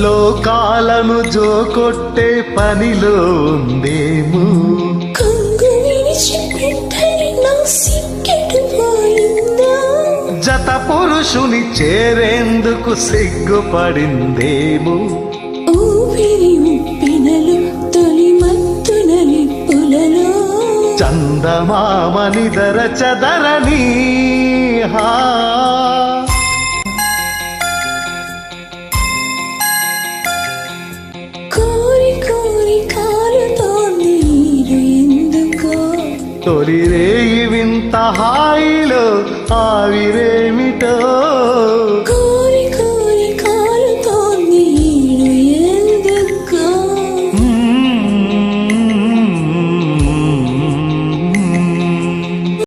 లోకాలను జోకొట్టే పనిలో ఉందేమో. జత పురుషుని చేరేందుకు సిగ్గుపడిందేమో. ఊపిరి ఉప్పెనలు తొలి మత్తున నిప్పులలో. చందమామ నిదర చదరని హా. తొలి రేయి వింత హాయిలో ఆవిరే